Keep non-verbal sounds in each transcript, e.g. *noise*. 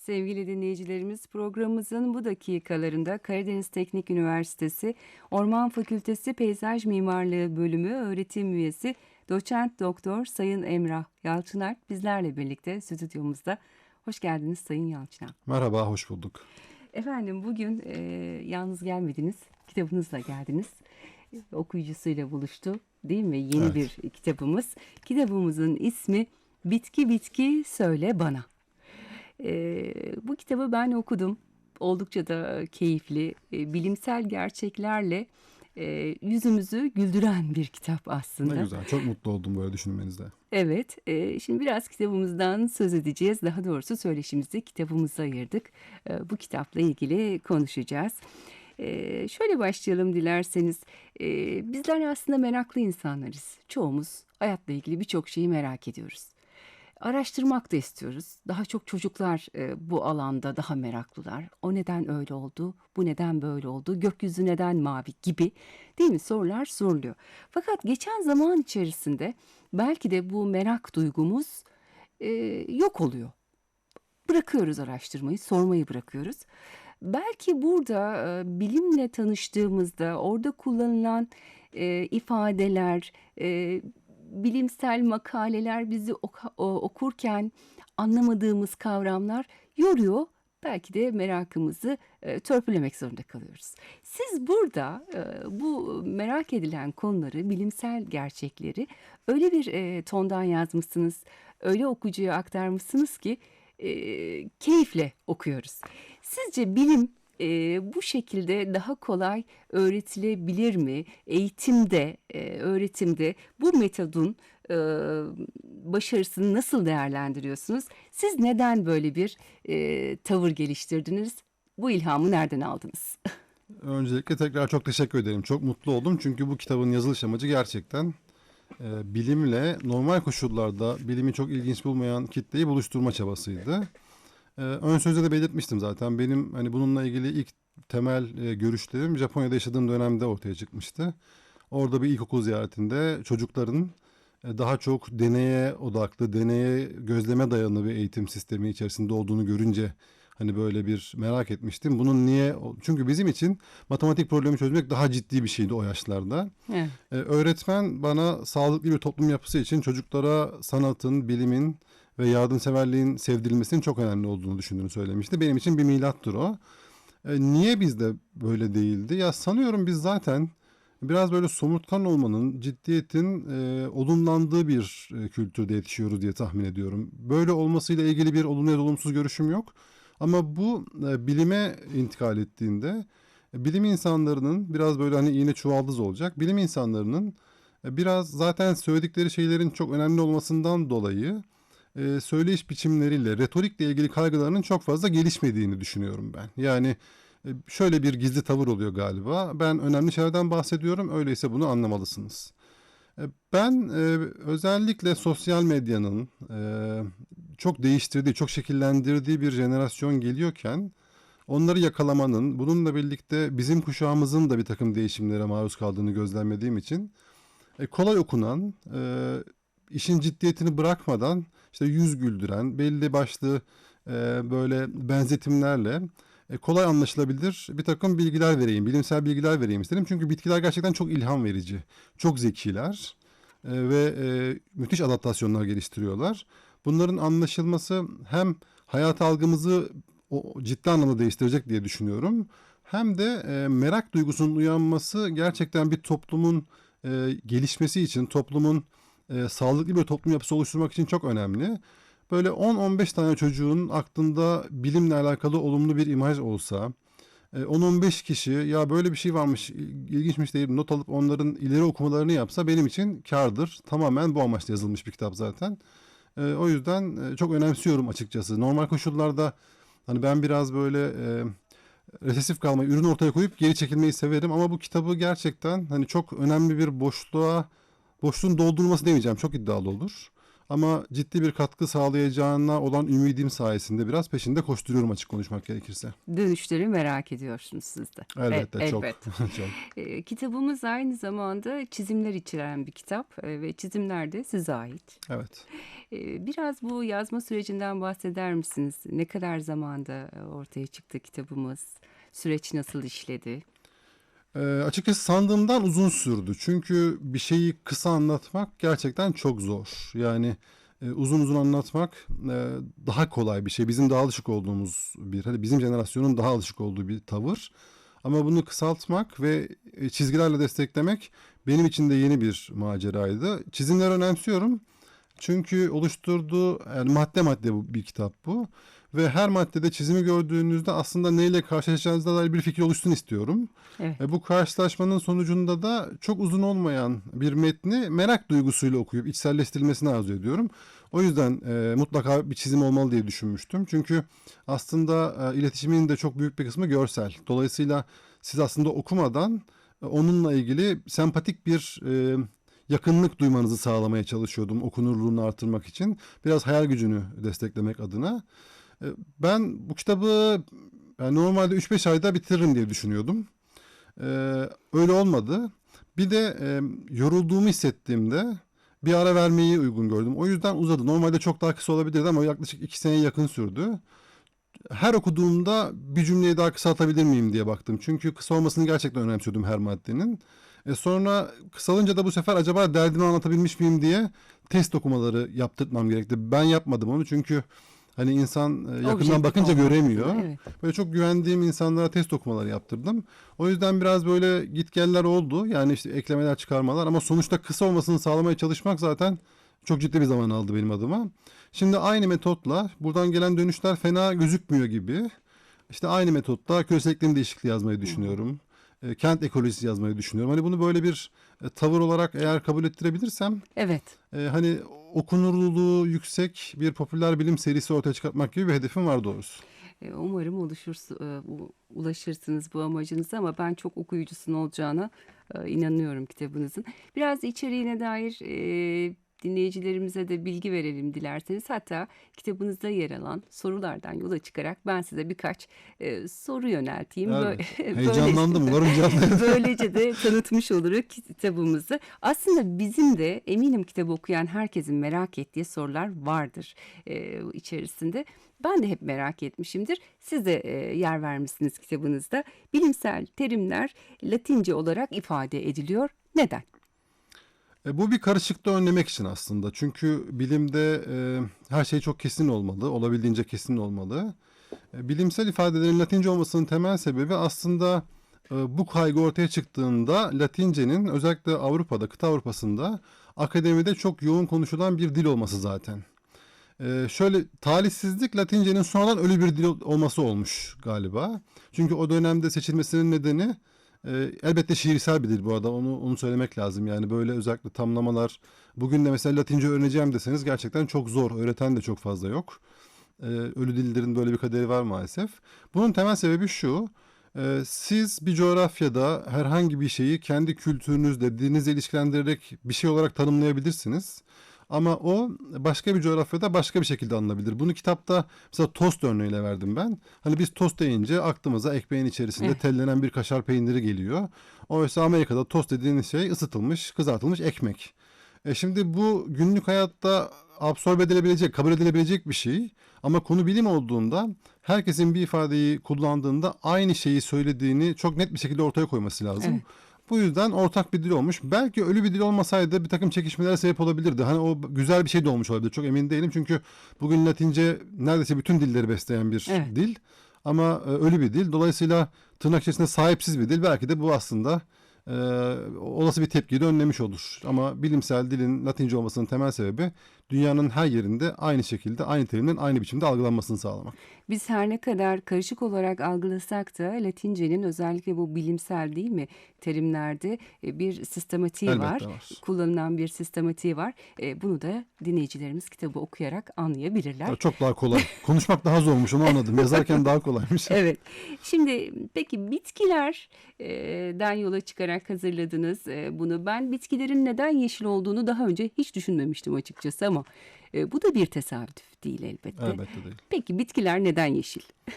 Sevgili dinleyicilerimiz programımızın bu dakikalarında Karadeniz Teknik Üniversitesi Orman Fakültesi Peyzaj Mimarlığı Bölümü öğretim üyesi doçent doktor Sayın Emrah Yalçınak bizlerle birlikte stüdyomuzda. Hoş geldiniz Sayın Yalçınak. Merhaba, hoş bulduk. Efendim bugün e, yalnız gelmediniz, kitabınızla geldiniz. Okuyucusuyla buluştu değil mi? Yeni Evet. bir kitabımız. Kitabımızın ismi Bitki Bitki Söyle Bana. E, kitabı ben okudum. Oldukça da keyifli, e, bilimsel gerçeklerle e, yüzümüzü güldüren bir kitap aslında. Ne güzel, çok mutlu oldum böyle düşünmenizde. Evet, e, şimdi biraz kitabımızdan söz edeceğiz. Daha doğrusu söyleşimizi kitabımıza ayırdık. E, bu kitapla ilgili konuşacağız. E, şöyle başlayalım dilerseniz. E, bizler aslında meraklı insanlarız. Çoğumuz hayatla ilgili birçok şeyi merak ediyoruz. Araştırmak da istiyoruz. Daha çok çocuklar e, bu alanda daha meraklılar. O neden öyle oldu? Bu neden böyle oldu? Gökyüzü neden mavi gibi değil mi sorular soruluyor. Fakat geçen zaman içerisinde belki de bu merak duygumuz e, yok oluyor. Bırakıyoruz araştırmayı, sormayı bırakıyoruz. Belki burada e, bilimle tanıştığımızda orada kullanılan e, ifadeler, e, bilimsel makaleler bizi okurken anlamadığımız kavramlar yoruyor. Belki de merakımızı e, törpülemek zorunda kalıyoruz. Siz burada e, bu merak edilen konuları, bilimsel gerçekleri öyle bir e, tondan yazmışsınız, öyle okuyucuya aktarmışsınız ki e, keyifle okuyoruz. Sizce bilim e, bu şekilde daha kolay öğretilebilir mi? Eğitimde, e, öğretimde bu metodun e, başarısını nasıl değerlendiriyorsunuz? Siz neden böyle bir e, tavır geliştirdiniz? Bu ilhamı nereden aldınız? *laughs* Öncelikle tekrar çok teşekkür ederim. Çok mutlu oldum çünkü bu kitabın yazılış amacı gerçekten bilimle normal koşullarda bilimi çok ilginç bulmayan kitleyi buluşturma çabasıydı. E, ön sözde de belirtmiştim zaten. Benim hani bununla ilgili ilk temel e, görüşlerim Japonya'da yaşadığım dönemde ortaya çıkmıştı. Orada bir ilkokul ziyaretinde çocukların e, daha çok deneye odaklı, deneye gözleme dayalı bir eğitim sistemi içerisinde olduğunu görünce hani böyle bir merak etmiştim. Bunun niye? Çünkü bizim için matematik problemi çözmek daha ciddi bir şeydi o yaşlarda. Evet. Ee, öğretmen bana sağlıklı bir toplum yapısı için çocuklara sanatın, bilimin ve yardımseverliğin sevdirilmesinin çok önemli olduğunu düşündüğünü söylemişti. Benim için bir milattır o. Ee, niye bizde böyle değildi? Ya sanıyorum biz zaten biraz böyle somurtkan olmanın, ciddiyetin e, olumlandığı bir e, kültürde yetişiyoruz diye tahmin ediyorum. Böyle olmasıyla ilgili bir olumlu ya da olumsuz görüşüm yok. Ama bu e, bilime intikal ettiğinde e, bilim insanlarının biraz böyle hani iğne çuvaldız olacak. Bilim insanlarının e, biraz zaten söyledikleri şeylerin çok önemli olmasından dolayı e, söyleyiş biçimleriyle, retorikle ilgili kaygılarının çok fazla gelişmediğini düşünüyorum ben. Yani e, şöyle bir gizli tavır oluyor galiba. Ben önemli şeylerden bahsediyorum, öyleyse bunu anlamalısınız. E, Ben e, özellikle sosyal medyanın e, çok değiştirdiği, çok şekillendirdiği bir jenerasyon geliyorken onları yakalamanın, bununla birlikte bizim kuşağımızın da bir takım değişimlere maruz kaldığını gözlemlediğim için e, kolay okunan, e, işin ciddiyetini bırakmadan işte yüz güldüren, belli başlı e, böyle benzetimlerle e, kolay anlaşılabilir bir takım bilgiler vereyim, bilimsel bilgiler vereyim istedim. Çünkü bitkiler gerçekten çok ilham verici, çok zekiler e, ve e, müthiş adaptasyonlar geliştiriyorlar. Bunların anlaşılması hem hayat algımızı o ciddi anlamda değiştirecek diye düşünüyorum. Hem de e, merak duygusunun uyanması gerçekten bir toplumun e, gelişmesi için, toplumun e, sağlıklı bir toplum yapısı oluşturmak için çok önemli. Böyle 10-15 tane çocuğun aklında bilimle alakalı olumlu bir imaj olsa, e, 10-15 kişi ya böyle bir şey varmış, ilginçmiş deyip not alıp onların ileri okumalarını yapsa benim için kârdır. Tamamen bu amaçla yazılmış bir kitap zaten. E, o yüzden e, çok önemsiyorum açıkçası. Normal koşullarda hani ben biraz böyle e, resesif kalmayı, ürün ortaya koyup geri çekilmeyi severim ama bu kitabı gerçekten hani çok önemli bir boşluğa, boşluğun doldurulması demeyeceğim. Çok iddialı olur. Ama ciddi bir katkı sağlayacağına olan ümidim sayesinde biraz peşinde koşturuyorum açık konuşmak gerekirse. Dönüşleri merak ediyorsunuz siz de. Elbette E- çok. elbet. *laughs* çok. E, kitabımız aynı zamanda çizimler içeren bir kitap e, ve çizimler de size ait. Evet. E, biraz bu yazma sürecinden bahseder misiniz? Ne kadar zamanda ortaya çıktı kitabımız? Süreç nasıl işledi? Ee, açıkçası sandığımdan uzun sürdü. Çünkü bir şeyi kısa anlatmak gerçekten çok zor. Yani e, uzun uzun anlatmak e, daha kolay bir şey. Bizim daha alışık olduğumuz bir, hani bizim jenerasyonun daha alışık olduğu bir tavır. Ama bunu kısaltmak ve e, çizgilerle desteklemek benim için de yeni bir maceraydı. Çizimleri önemsiyorum. Çünkü oluşturduğu yani madde madde bir kitap bu. Ve her maddede çizimi gördüğünüzde aslında neyle karşılaşacağınızda dair bir fikir oluşsun istiyorum. Evet. E, bu karşılaşmanın sonucunda da çok uzun olmayan bir metni merak duygusuyla okuyup içselleştirilmesini arzu ediyorum. O yüzden e, mutlaka bir çizim olmalı diye düşünmüştüm. Çünkü aslında e, iletişimin de çok büyük bir kısmı görsel. Dolayısıyla siz aslında okumadan e, onunla ilgili sempatik bir e, yakınlık duymanızı sağlamaya çalışıyordum okunurluğunu artırmak için. Biraz hayal gücünü desteklemek adına. E, ben bu kitabı yani normalde 3-5 ayda bitiririm diye düşünüyordum. Ee, öyle olmadı. Bir de e, yorulduğumu hissettiğimde bir ara vermeyi uygun gördüm. O yüzden uzadı. Normalde çok daha kısa olabilirdi ama yaklaşık iki seneye yakın sürdü. Her okuduğumda bir cümleyi daha kısaltabilir miyim diye baktım. Çünkü kısa olmasını gerçekten önemsiyordum her maddenin. E sonra kısalınca da bu sefer acaba derdimi anlatabilmiş miyim diye test okumaları yaptırtmam gerekti. Ben yapmadım onu çünkü hani insan e, yakından Objektif bakınca olmak göremiyor. Evet. Böyle çok güvendiğim insanlara test okumaları yaptırdım. O yüzden biraz böyle gitgeller oldu. Yani işte eklemeler çıkarmalar ama sonuçta kısa olmasını sağlamaya çalışmak zaten çok ciddi bir zaman aldı benim adıma. Şimdi aynı metotla buradan gelen dönüşler fena gözükmüyor gibi. İşte aynı metotla küresel iklim değişikliği yazmayı düşünüyorum. E, kent ekolojisi yazmayı düşünüyorum. Hani bunu böyle bir e, tavır olarak eğer kabul ettirebilirsem Evet. e, hani okunurluluğu yüksek bir popüler bilim serisi ortaya çıkartmak gibi bir hedefim var doğrusu. E, Umarım e, ulaşırsınız bu amacınıza ama ben çok okuyucusun olacağına e, inanıyorum kitabınızın. Biraz içeriğine dair dinleyicilerimize de bilgi verelim dilerseniz. Hatta kitabınızda yer alan sorulardan yola çıkarak ben size birkaç e, soru yönelteyim. Evet. *laughs* Böyle- Heyecanlandım. *laughs* Umarım cevap *laughs* Böylece de tanıtmış oluruz kitabımızı. Aslında bizim de eminim kitabı okuyan herkesin merak ettiği sorular vardır e, içerisinde. Ben de hep merak etmişimdir. Siz de e, yer vermişsiniz kitabınızda. Bilimsel terimler Latince olarak ifade ediliyor. Neden? E, bu bir karışıklığı önlemek için aslında. Çünkü bilimde e, her şey çok kesin olmalı, olabildiğince kesin olmalı. E, bilimsel ifadelerin Latince olmasının temel sebebi aslında e, bu kaygı ortaya çıktığında Latince'nin özellikle Avrupa'da, kıta Avrupa'sında akademide çok yoğun konuşulan bir dil olması zaten. E, şöyle talihsizlik Latince'nin sonradan ölü bir dil olması olmuş galiba. Çünkü o dönemde seçilmesinin nedeni elbette şiirsel bir dil bu arada onu onu söylemek lazım. Yani böyle özellikle tamlamalar bugün de mesela Latince öğreneceğim deseniz gerçekten çok zor. Öğreten de çok fazla yok. Ölü dillerin böyle bir kaderi var maalesef. Bunun temel sebebi şu. siz bir coğrafyada herhangi bir şeyi kendi kültürünüzle, dininizle ilişkilendirerek bir şey olarak tanımlayabilirsiniz. Ama o başka bir coğrafyada başka bir şekilde anılabilir. Bunu kitapta mesela tost örneğiyle verdim ben. Hani biz tost deyince aklımıza ekmeğin içerisinde Evet. tellenen bir kaşar peyniri geliyor. Oysa Amerika'da tost dediğiniz şey ısıtılmış, kızartılmış ekmek. E şimdi bu günlük hayatta absorbe edilebilecek, kabul edilebilecek bir şey. Ama konu bilim olduğunda herkesin bir ifadeyi kullandığında aynı şeyi söylediğini çok net bir şekilde ortaya koyması lazım. Evet. Bu yüzden ortak bir dil olmuş. Belki ölü bir dil olmasaydı bir takım çekişmelere sebep olabilirdi. Hani o güzel bir şey de olmuş olabilir. Çok emin değilim. Çünkü bugün Latince neredeyse bütün dilleri besleyen bir Evet. dil. Ama e, ölü bir dil. Dolayısıyla tırnak içerisinde sahipsiz bir dil. Belki de bu aslında e, olası bir tepkiyi de önlemiş olur. Ama bilimsel dilin Latince olmasının temel sebebi dünyanın her yerinde aynı şekilde aynı terimlerin aynı biçimde algılanmasını sağlamak. Biz her ne kadar karışık olarak algılasak da Latince'nin özellikle bu bilimsel değil mi terimlerde e, bir sistematiği Elbette var. var. Kullanılan bir sistematiği var. E, Bunu da dinleyicilerimiz kitabı okuyarak anlayabilirler. Çok daha kolay. *laughs* Konuşmak daha zormuş onu anladım. Yazarken daha kolaymış. *laughs* Evet. Şimdi peki bitkilerden yola çıkarak hazırladınız e, bunu. Ben bitkilerin neden yeşil olduğunu daha önce hiç düşünmemiştim açıkçası ama E, bu da bir tesadüf değil elbette. Elbette değil. Peki bitkiler neden yeşil? *laughs*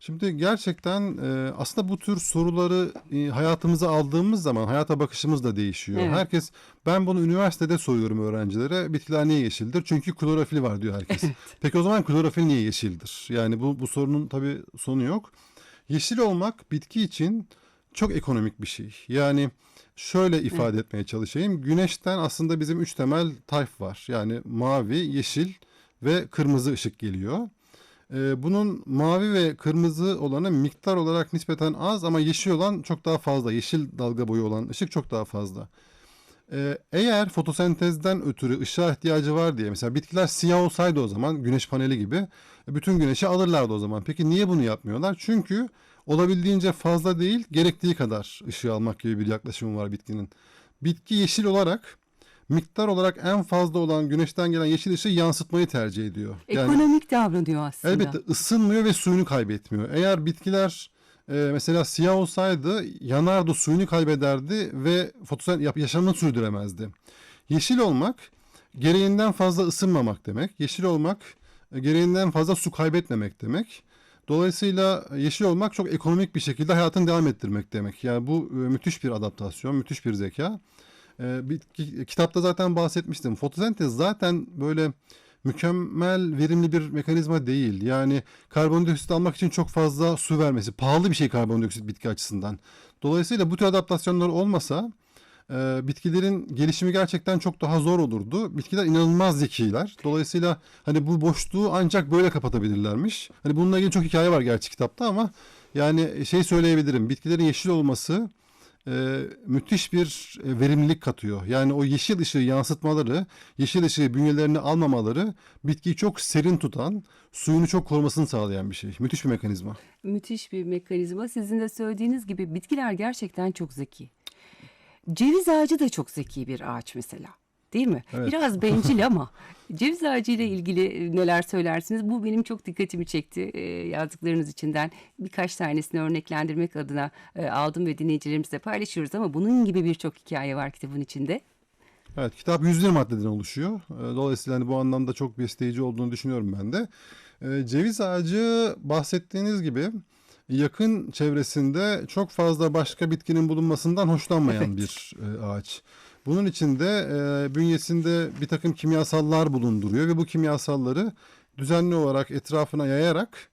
Şimdi gerçekten e, aslında bu tür soruları e, hayatımıza aldığımız zaman hayata bakışımız da değişiyor. Evet. Herkes ben bunu üniversitede soruyorum öğrencilere bitkiler niye yeşildir? Çünkü klorofil var diyor herkes. *laughs* Peki o zaman klorofil niye yeşildir? Yani bu, bu sorunun tabii sonu yok. Yeşil olmak bitki için çok ekonomik bir şey. Yani şöyle ifade etmeye çalışayım. Güneşten aslında bizim üç temel tayf var. Yani mavi, yeşil ve kırmızı ışık geliyor. Ee, bunun mavi ve kırmızı olanı miktar olarak nispeten az ama yeşil olan çok daha fazla. Yeşil dalga boyu olan ışık çok daha fazla. Ee, eğer fotosentezden ötürü ışığa ihtiyacı var diye mesela bitkiler siyah olsaydı o zaman güneş paneli gibi bütün güneşi alırlardı o zaman. Peki niye bunu yapmıyorlar? Çünkü olabildiğince fazla değil gerektiği kadar ışığı almak gibi bir yaklaşımı var bitkinin. Bitki yeşil olarak miktar olarak en fazla olan güneşten gelen yeşil ışığı yansıtmayı tercih ediyor. Yani- Ekonomik davranıyor aslında. Elbette ısınmıyor ve suyunu kaybetmiyor. Eğer bitkiler e, mesela siyah olsaydı yanardı, suyunu kaybederdi ve fotosent yap- yaşamını sürdüremezdi. Yeşil olmak gereğinden fazla ısınmamak demek. Yeşil olmak e, gereğinden fazla su kaybetmemek demek. Dolayısıyla yeşil olmak çok ekonomik bir şekilde hayatını devam ettirmek demek. Yani bu e, müthiş bir adaptasyon, müthiş bir zeka. E, bir, ki- kitapta zaten bahsetmiştim. Fotosentez zaten böyle mükemmel verimli bir mekanizma değil. Yani karbondioksit almak için çok fazla su vermesi. Pahalı bir şey karbondioksit bitki açısından. Dolayısıyla bu tür adaptasyonlar olmasa e, bitkilerin gelişimi gerçekten çok daha zor olurdu. Bitkiler inanılmaz zekiler. Dolayısıyla hani bu boşluğu ancak böyle kapatabilirlermiş. Hani bununla ilgili çok hikaye var gerçi kitapta ama yani şey söyleyebilirim. Bitkilerin yeşil olması e, müthiş bir e, verimlilik katıyor. Yani o yeşil ışığı yansıtmaları, yeşil ışığı bünyelerine almamaları bitkiyi çok serin tutan, suyunu çok korumasını sağlayan bir şey. Müthiş bir mekanizma. Müthiş bir mekanizma. Sizin de söylediğiniz gibi bitkiler gerçekten çok zeki. Ceviz ağacı da çok zeki bir ağaç mesela. Değil mi? Evet. Biraz bencil *laughs* ama ceviz ağacı ile ilgili neler söylersiniz? Bu benim çok dikkatimi çekti e, yazdıklarınız içinden. Birkaç tanesini örneklendirmek adına e, aldım ve dinleyicilerimizle paylaşıyoruz ama bunun gibi birçok hikaye var kitabın içinde. Evet, kitap 101 maddeden oluşuyor. Dolayısıyla hani bu anlamda çok besleyici olduğunu düşünüyorum ben de. E, Ceviz ağacı bahsettiğiniz gibi yakın çevresinde çok fazla başka bitkinin bulunmasından hoşlanmayan bir e, ağaç. Bunun içinde e, bünyesinde bir takım kimyasallar bulunduruyor ve bu kimyasalları düzenli olarak etrafına yayarak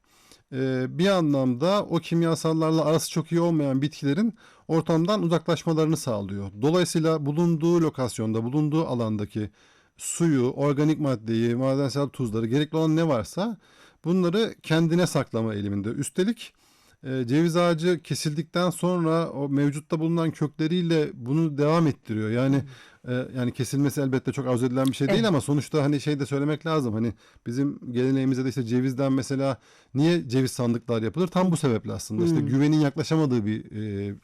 e, bir anlamda o kimyasallarla arası çok iyi olmayan bitkilerin ortamdan uzaklaşmalarını sağlıyor. Dolayısıyla bulunduğu lokasyonda, bulunduğu alandaki suyu, organik maddeyi, madensel tuzları, gerekli olan ne varsa bunları kendine saklama eğiliminde. Üstelik e, ceviz ağacı kesildikten sonra o mevcutta bulunan kökleriyle bunu devam ettiriyor. Yani e, yani kesilmesi elbette çok arzu edilen bir şey değil Evet. ama sonuçta hani şey de söylemek lazım. Hani bizim geleneğimizde de işte cevizden mesela niye ceviz sandıklar yapılır? Tam bu sebeple aslında. İşte Hmm. güvenin yaklaşamadığı bir e,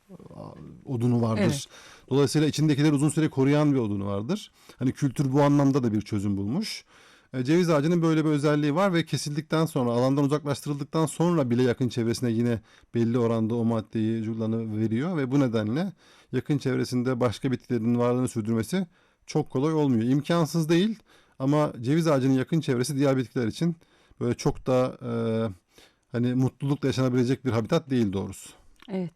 odunu vardır. Evet. Dolayısıyla içindekileri uzun süre koruyan bir odunu vardır. Hani kültür bu anlamda da bir çözüm bulmuş. E, Ceviz ağacının böyle bir özelliği var ve kesildikten sonra, alandan uzaklaştırıldıktan sonra bile yakın çevresine yine belli oranda o maddeyi, cüzdanı veriyor ve bu nedenle yakın çevresinde başka bitkilerin varlığını sürdürmesi çok kolay olmuyor. İmkansız değil ama ceviz ağacının yakın çevresi diğer bitkiler için böyle çok da e, hani mutlulukla yaşanabilecek bir habitat değil doğrusu. Evet.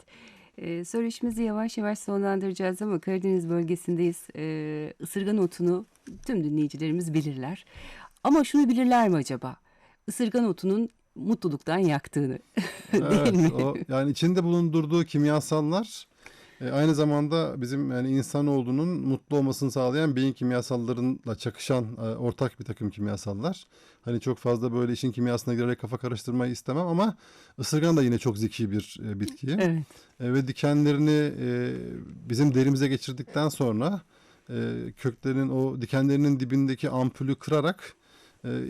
Ee, söyleşimizi yavaş yavaş sonlandıracağız ama Karadeniz bölgesindeyiz. Ee, ısırgan otunu tüm dinleyicilerimiz bilirler. Ama şunu bilirler mi acaba? Isırgan otunun mutluluktan yaktığını. *laughs* Değil Evet, mi? o, yani içinde bulundurduğu kimyasallar e, aynı zamanda bizim yani insanoğlunun mutlu olmasını sağlayan beyin kimyasallarıyla çakışan e, ortak bir takım kimyasallar. Hani çok fazla böyle işin kimyasına girerek kafa karıştırmayı istemem ama ısırgan da yine çok zeki bir e, bitki. Evet. E, ve dikenlerini e, bizim derimize geçirdikten sonra e, köklerin o dikenlerinin dibindeki ampulü kırarak e,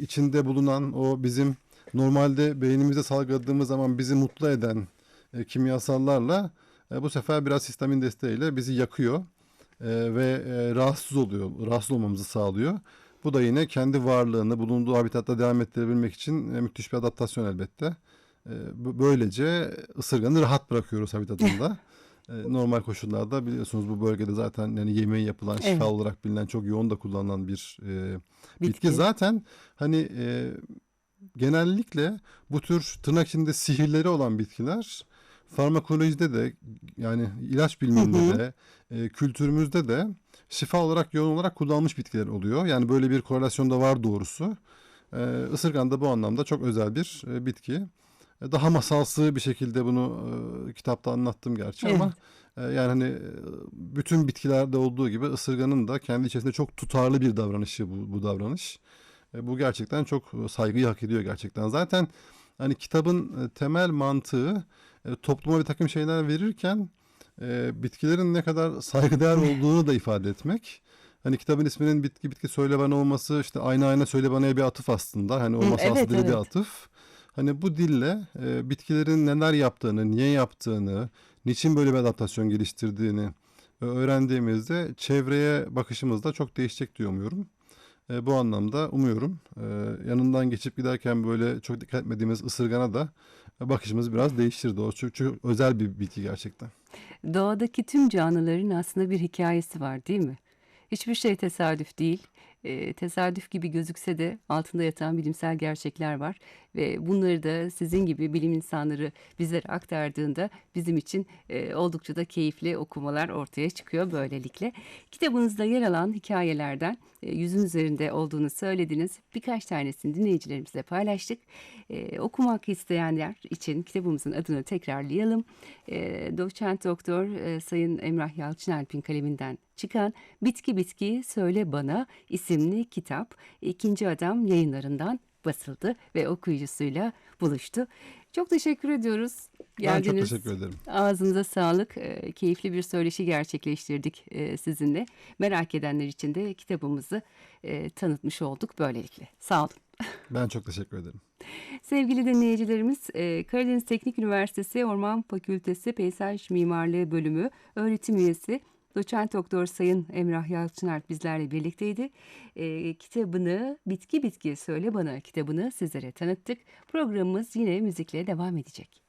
içinde bulunan o bizim normalde beynimizde salgıladığımız zaman bizi mutlu eden e, kimyasallarla e, bu sefer biraz sistemin desteğiyle bizi yakıyor e, ve rahatsız oluyor, rahatsız olmamızı sağlıyor. Bu da yine kendi varlığını bulunduğu habitatta devam ettirebilmek için müthiş bir adaptasyon elbette. Böylece ısırganı rahat bırakıyoruz habitatında. *laughs* E, normal koşullarda biliyorsunuz bu bölgede zaten yani yemeği yapılan şifa Evet. olarak bilinen çok yoğun da kullanılan bir e, bitki. Bitki. Zaten hani e, genellikle bu tür tırnak içinde sihirleri olan bitkiler farmakolojide de yani ilaç biliminde Hı hı. de e, kültürümüzde de şifa olarak yoğun olarak kullanılmış bitkiler oluyor. Yani böyle bir korelasyon da var doğrusu. E, ısırgan da bu anlamda çok özel bir e, bitki. Daha masalsı bir şekilde bunu e, kitapta anlattım gerçi ama e, yani hani bütün bitkilerde olduğu gibi ısırganın da kendi içerisinde çok tutarlı bir davranışı bu, bu davranış. E, bu gerçekten çok saygıyı hak ediyor gerçekten. Zaten hani kitabın temel mantığı e, topluma bir takım şeyler verirken e, bitkilerin ne kadar saygıdeğer olduğunu da ifade etmek. Hani kitabın isminin bitki bitki söyle bana olması işte ayna ayna söyle bana'ya bir atıf aslında. Hani o masalsı evet, dili bir evet. atıf. Hani bu dille e, bitkilerin neler yaptığını, niye yaptığını, niçin böyle bir adaptasyon geliştirdiğini e, öğrendiğimizde çevreye bakışımız da çok değişecek diye umuyorum. E, bu anlamda umuyorum e, yanından geçip giderken böyle çok dikkat etmediğimiz ısırgana da e, bakışımız biraz değiştirdi. O çünkü, çünkü özel bir bitki gerçekten. Doğadaki tüm canlıların aslında bir hikayesi var değil mi? Hiçbir şey tesadüf değil. Ee, tesadüf gibi gözükse de altında yatan bilimsel gerçekler var ve bunları da sizin gibi bilim insanları bizlere aktardığında bizim için e, oldukça da keyifli okumalar ortaya çıkıyor böylelikle. Kitabınızda yer alan hikayelerden e, yüzün üzerinde olduğunu söylediniz. Birkaç tanesini dinleyicilerimizle paylaştık. E, okumak isteyenler için kitabımızın adını tekrarlayalım. E, Doçent Doktor e, Sayın Emrah Yalçınalp'in kaleminden çıkan Bitki Bitki Söyle Bana isimli kitap ikinci adam yayınlarından basıldı ve okuyucusuyla buluştu. Çok teşekkür ediyoruz. Ben çok Geldiniz. teşekkür ederim. Ağzınıza sağlık. Ee, keyifli bir söyleşi gerçekleştirdik e, sizinle. Merak edenler için de kitabımızı e, tanıtmış olduk böylelikle. Sağ olun. *laughs* Ben çok teşekkür ederim. Sevgili dinleyicilerimiz, e, Karadeniz Teknik Üniversitesi Orman Fakültesi Peyzaj Mimarlığı Bölümü öğretim üyesi Doçent Doktor Sayın Emrah Yalçınar bizlerle birlikteydi. E, kitabını Bitki Bitki Söyle Bana kitabını sizlere tanıttık. Programımız yine müzikle devam edecek.